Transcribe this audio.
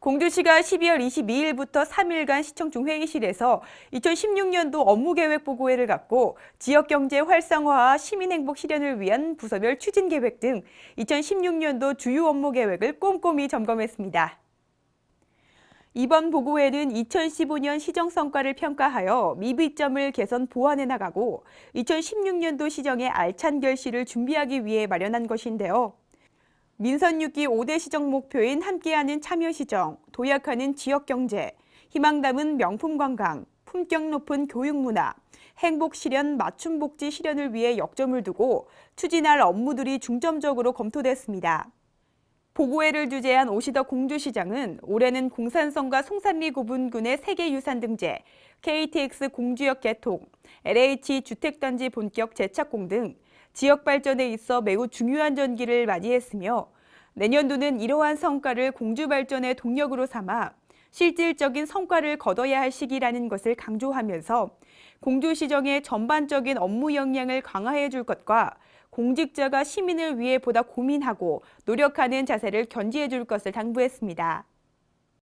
공주시가 12월 22일부터 3일간 시청중 회의실에서 2016년도 업무계획 보고회를 갖고 지역경제 활성화와 시민행복 실현을 위한 부서별 추진계획 등 2016년도 주요 업무계획을 꼼꼼히 점검했습니다. 이번 보고회는 2015년 시정 성과를 평가하여 미비점을 개선 보완해 나가고 2016년도 시정의 알찬 결실을 준비하기 위해 마련한 것인데요. 민선 6기 5대 시정 목표인 함께하는 참여 시정, 도약하는 지역 경제, 희망 담은 명품 관광, 품격 높은 교육 문화, 행복 실현 맞춤 복지 실현을 위해 역점을 두고 추진할 업무들이 중점적으로 검토됐습니다. 보고회를 주재한 오시더 공주시장은 올해는 공산성과 송산리 구분군의 세계유산 등재, KTX 공주역 개통, LH 주택단지 본격 재착공 등 지역 발전에 있어 매우 중요한 전기를 맞이했으며 내년도는 이러한 성과를 공주 발전의 동력으로 삼아 실질적인 성과를 거둬야 할 시기라는 것을 강조하면서 공주시정의 전반적인 업무 역량을 강화해 줄 것과 공직자가 시민을 위해 보다 고민하고 노력하는 자세를 견지해 줄 것을 당부했습니다.